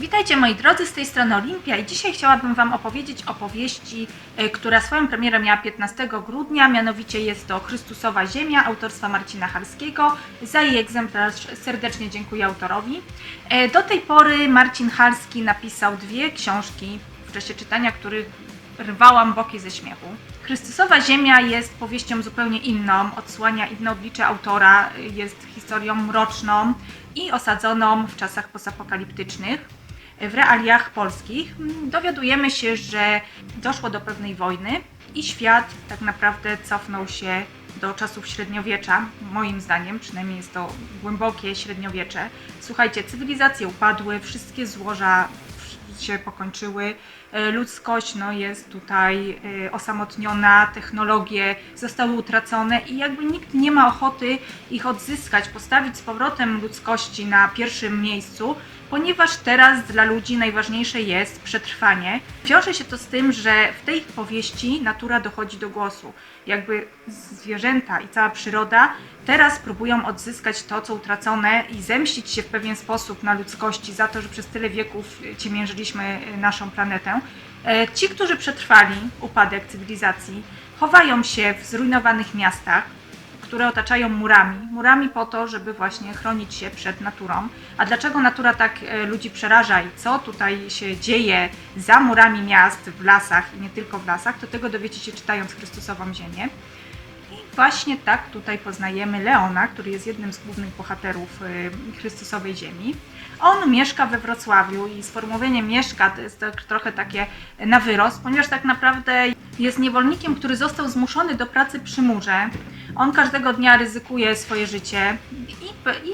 Witajcie moi drodzy, z tej strony Olimpia i dzisiaj chciałabym Wam opowiedzieć o powieści, e, która swoją premierę miała 15 grudnia, mianowicie jest to Chrystusowa Ziemia autorstwa Marcina Halskiego. Za jej egzemplarz serdecznie dziękuję autorowi. E, Do tej pory Marcin Halski napisał dwie książki w czasie czytania, których rwałam boki ze śmiechu. Chrystusowa Ziemia jest powieścią zupełnie inną, odsłania inne oblicze autora, jest historią mroczną i osadzoną w czasach postapokaliptycznych w realiach polskich dowiadujemy się, że doszło do pewnej wojny i świat tak naprawdę cofnął się do czasów średniowiecza, moim zdaniem, przynajmniej jest to głębokie średniowiecze. Słuchajcie, cywilizacje upadły, wszystkie złoża się pokończyły, e, ludzkość no, jest tutaj e, osamotniona, technologie zostały utracone i jakby nikt nie ma ochoty ich odzyskać, postawić z powrotem ludzkości na pierwszym miejscu, ponieważ teraz dla ludzi najważniejsze jest przetrwanie. Wiąże się to z tym, że w tej powieści natura dochodzi do głosu. Jakby zwierzęta i cała przyroda teraz próbują odzyskać to, co utracone i zemścić się w pewien sposób na ludzkości za to, że przez tyle wieków ciemiężyliśmy naszą planetę. E, Ci, którzy przetrwali upadek cywilizacji, chowają się w zrujnowanych miastach, które otaczają murami. Murami po to, żeby właśnie chronić się przed naturą. A dlaczego natura tak e, ludzi przeraża i co tutaj się dzieje za murami miast, w lasach i nie tylko w lasach, to tego dowiecie się czytając Chrystusową Ziemię. Właśnie tak tutaj poznajemy Leona, który jest jednym z głównych bohaterów y, Chrystusowej Ziemi. On mieszka we Wrocławiu i sformułowanie mieszka to jest tak, trochę takie na wyrost, ponieważ tak naprawdę jest niewolnikiem, który został zmuszony do pracy przy murze. On każdego dnia ryzykuje swoje życie i, i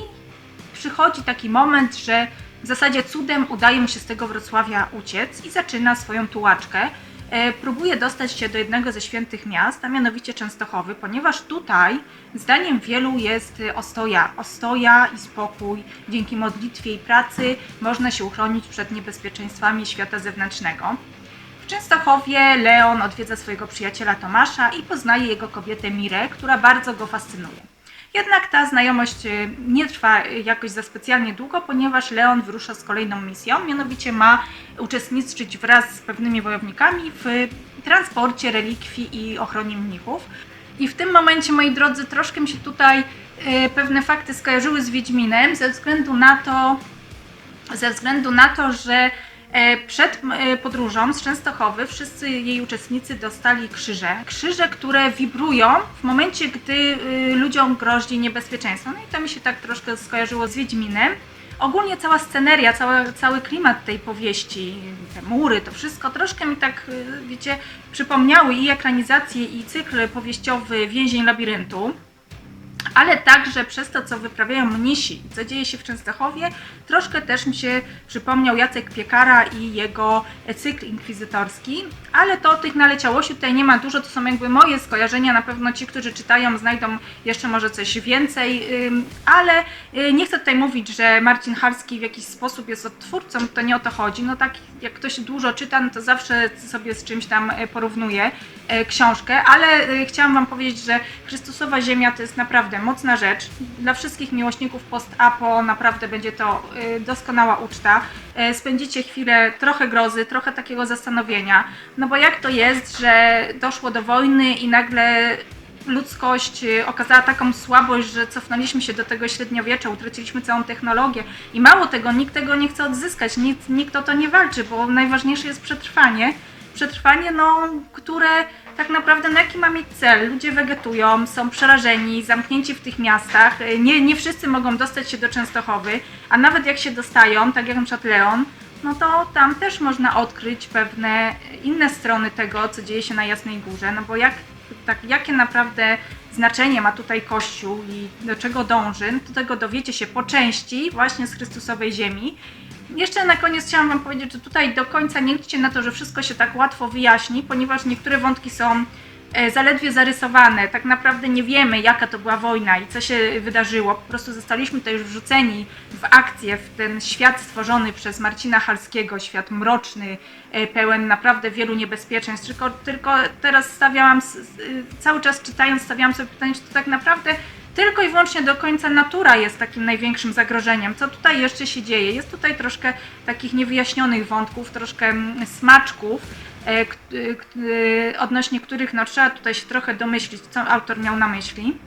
przychodzi taki moment, że w zasadzie cudem udaje mu się z tego Wrocławia uciec i zaczyna swoją tułaczkę. E, próbuje dostać się do jednego ze świętych miast, a mianowicie Częstochowy, ponieważ tutaj, zdaniem wielu, jest e, ostoja. Ostoja i spokój. Dzięki modlitwie i pracy można się uchronić przed niebezpieczeństwami świata zewnętrznego. W Częstochowie Leon odwiedza swojego przyjaciela Tomasza i poznaje jego kobietę Mirę, która bardzo go fascynuje. Jednak ta znajomość y, nie trwa jakoś za specjalnie długo, ponieważ Leon wyrusza z kolejną misją, mianowicie ma uczestniczyć wraz z pewnymi wojownikami w transporcie relikwii i ochronie mnichów. I w tym momencie, moi drodzy, troszkę się tutaj y, pewne fakty skojarzyły z Wiedźminem, ze względu na to, ze względu na to, że przed e, podróżą z Częstochowy wszyscy jej uczestnicy dostali krzyże. Krzyże, które wibrują w momencie, gdy y, ludziom grozi niebezpieczeństwo. No i to mi się tak troszkę skojarzyło z Wiedźminem. Ogólnie cała sceneria, cały, cały klimat tej powieści, te mury, to wszystko troszkę mi tak, y, wiecie, przypomniały i ekranizację, i cykl powieściowy Więzień Labiryntu ale także przez to, co wyprawiają mnisi, co dzieje się w Częstochowie, troszkę też mi się przypomniał Jacek Piekara i jego cykl inkwizytorski, ale to tych naleciałości tutaj nie ma dużo, to są jakby moje skojarzenia, na pewno ci, którzy czytają, znajdą jeszcze może coś więcej, ale y, nie chcę tutaj mówić, że Marcin Halski w jakiś sposób jest odtwórcą, to nie o to chodzi, no tak jak ktoś dużo czyta, no to zawsze sobie z czymś tam e, porównuje e, książkę, ale e, chciałam Wam powiedzieć, że Chrystusowa Ziemia to jest naprawdę mocna rzecz. Dla wszystkich miłośników post-apo naprawdę będzie to y, doskonała uczta. E, Spędzicie chwilę trochę grozy, trochę takiego zastanowienia. No bo jak to jest, że doszło do wojny i nagle ludzkość y, okazała taką słabość, że cofnęliśmy się do tego średniowiecza, utraciliśmy całą technologię i mało tego, nikt tego nie chce odzyskać, nikt, nikt o to nie walczy, bo najważniejsze jest przetrwanie. Przetrwanie, no, które tak naprawdę, no jaki ma mieć cel? Ludzie wegetują, są przerażeni, zamknięci w tych miastach, nie, nie wszyscy mogą dostać się do Częstochowy, a nawet jak się dostają, tak jak na przykład Leon, no to tam też można odkryć pewne inne strony tego, co dzieje się na Jasnej Górze, no bo jak, tak, jakie naprawdę znaczenie ma tutaj Kościół i do czego dąży, no to tego dowiecie się po części właśnie z Chrystusowej Ziemi. Jeszcze na koniec chciałam Wam powiedzieć, że tutaj do końca nie liczcie na to, że wszystko się tak łatwo wyjaśni, ponieważ niektóre wątki są e, zaledwie zarysowane. Tak naprawdę nie wiemy, jaka to była wojna i co się wydarzyło. Po prostu zostaliśmy tutaj już wrzuceni w akcję, w ten świat stworzony przez Marcina Halskiego, świat mroczny, e, pełen naprawdę wielu niebezpieczeństw. Tylko, tylko teraz stawiałam, cały czas czytając, stawiałam sobie pytanie, czy to tak naprawdę tylko i wyłącznie do końca natura jest takim największym zagrożeniem. Co tutaj jeszcze się dzieje? Jest tutaj troszkę takich niewyjaśnionych wątków, troszkę mm, smaczków, e, e, e, odnośnie których no, trzeba tutaj się trochę domyślić, co autor miał na myśli.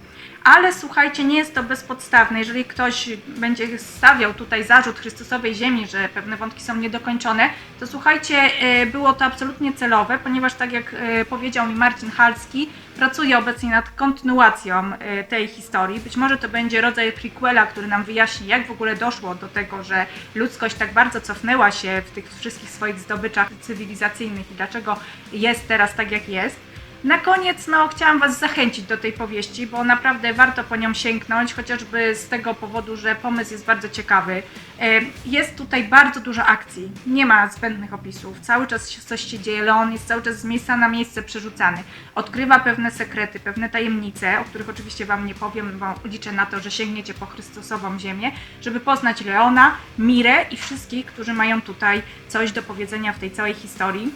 Ale słuchajcie, nie jest to bezpodstawne. Jeżeli ktoś będzie stawiał tutaj zarzut Chrystusowej Ziemi, że pewne wątki są niedokończone, to słuchajcie, e, było to absolutnie celowe, ponieważ tak jak e, powiedział mi Marcin Halski, pracuje obecnie nad kontynuacją e, tej historii. Być może to będzie rodzaj prequela, który nam wyjaśni, jak w ogóle doszło do tego, że ludzkość tak bardzo cofnęła się w tych wszystkich swoich zdobyczach cywilizacyjnych i dlaczego jest teraz tak, jak jest. Na koniec no, chciałam Was zachęcić do tej powieści, bo naprawdę warto po nią sięgnąć, chociażby z tego powodu, że pomysł jest bardzo ciekawy. E, Jest tutaj bardzo dużo akcji, nie ma zbędnych opisów, cały czas coś się dzieje, Leon jest cały czas z miejsca na miejsce przerzucany. Odkrywa pewne sekrety, pewne tajemnice, o których oczywiście Wam nie powiem, bo liczę na to, że sięgniecie po Chrystusową ziemię, żeby poznać Leona, Mirę i wszystkich, którzy mają tutaj coś do powiedzenia w tej całej historii.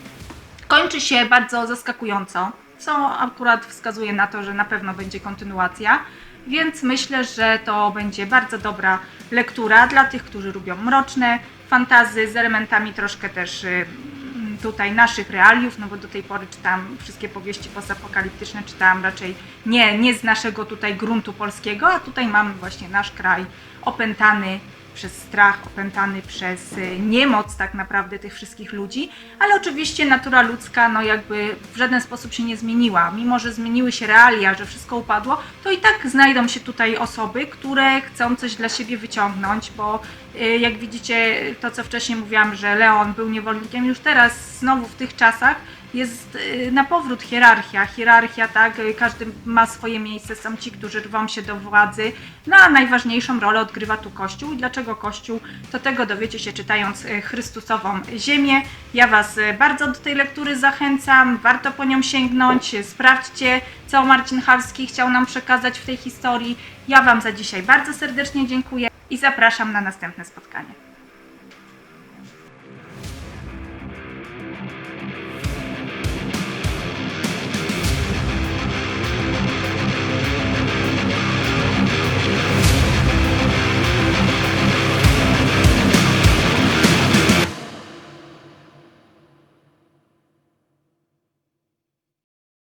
Kończy się bardzo zaskakująco, co akurat wskazuje na to, że na pewno będzie kontynuacja, więc myślę, że to będzie bardzo dobra lektura dla tych, którzy lubią mroczne fantazy z elementami troszkę też y, mm, tutaj naszych realiów, no bo do tej pory czytałam wszystkie powieści postapokaliptyczne, czytałam raczej nie, nie z naszego tutaj gruntu polskiego, a tutaj mamy właśnie nasz kraj opętany przez strach, opętany przez y, niemoc tak naprawdę tych wszystkich ludzi, ale oczywiście natura ludzka no jakby w żaden sposób się nie zmieniła. Mimo, że zmieniły się realia, że wszystko upadło, to i tak znajdą się tutaj osoby, które chcą coś dla siebie wyciągnąć, bo y, jak widzicie to, co wcześniej mówiłam, że Leon był niewolnikiem, już teraz znowu w tych czasach jest y, na powrót hierarchia. Hierarchia, tak, y, każdy ma swoje miejsce, są ci, którzy rwą się do władzy, no a najważniejszą rolę odgrywa tu Kościół. I dlaczego Kościół? To tego dowiecie się czytając y, Chrystusową Ziemię. Ja Was bardzo do tej lektury zachęcam, warto po nią sięgnąć, sprawdźcie, co Marcin Halski chciał nam przekazać w tej historii. Ja Wam za dzisiaj bardzo serdecznie dziękuję i zapraszam na następne spotkanie.